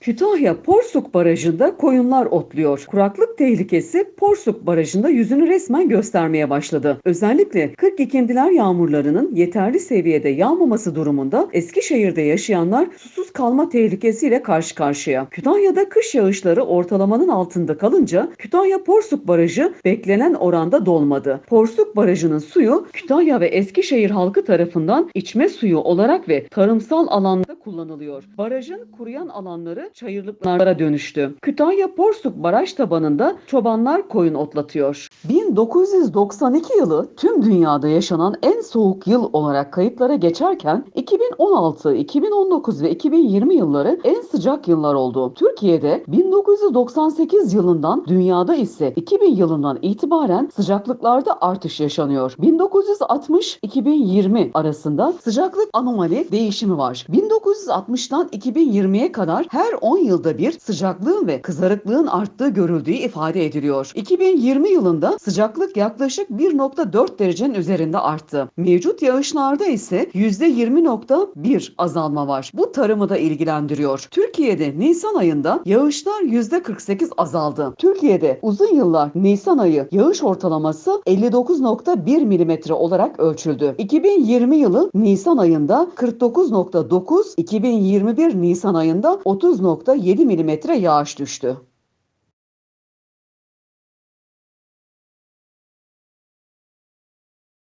Kütahya Porsuk Barajı'nda koyunlar otluyor. Kuraklık tehlikesi Porsuk Barajı'nda yüzünü resmen göstermeye başladı. Özellikle 42'ndiler yağmurlarının yeterli seviyede yağmaması durumunda Eskişehir'de yaşayanlar susuz kalma tehlikesiyle karşı karşıya. Kütahya'da kış yağışları ortalamanın altında kalınca Kütahya Porsuk Barajı beklenen oranda dolmadı. Porsuk Barajı'nın suyu Kütahya ve Eskişehir halkı tarafından içme suyu olarak ve tarımsal alanda kullanılıyor. Barajın kuruyan alanları çayırlıklara dönüştü. Kütahya Porsuk baraj tabanında çobanlar koyun otlatıyor. 1992 yılı tüm dünyada yaşanan en soğuk yıl olarak kayıtlara geçerken 2016, 2019 ve 2020 yılları en sıcak yıllar oldu. Türkiye'de 1998 yılından dünyada ise 2000 yılından itibaren sıcaklıklarda artış yaşanıyor. 1960-2020 arasında sıcaklık anomali değişimi var. 1960'tan 2020'ye kadar her 10 yılda bir sıcaklığın ve kızarıklığın arttığı görüldüğü ifade ediliyor. 2020 yılında sıcaklık yaklaşık 1.4 derecenin üzerinde arttı. Mevcut yağışlarda ise %20.1 azalma var. Bu tarımı da ilgilendiriyor. Türkiye'de Nisan ayında yağışlar %48 azaldı. Türkiye'de uzun yıllar Nisan ayı yağış ortalaması 59.1 milimetre olarak ölçüldü. 2020 yılı Nisan ayında 49.9, 2021 Nisan ayında 30.7 milimetre yağış düştü.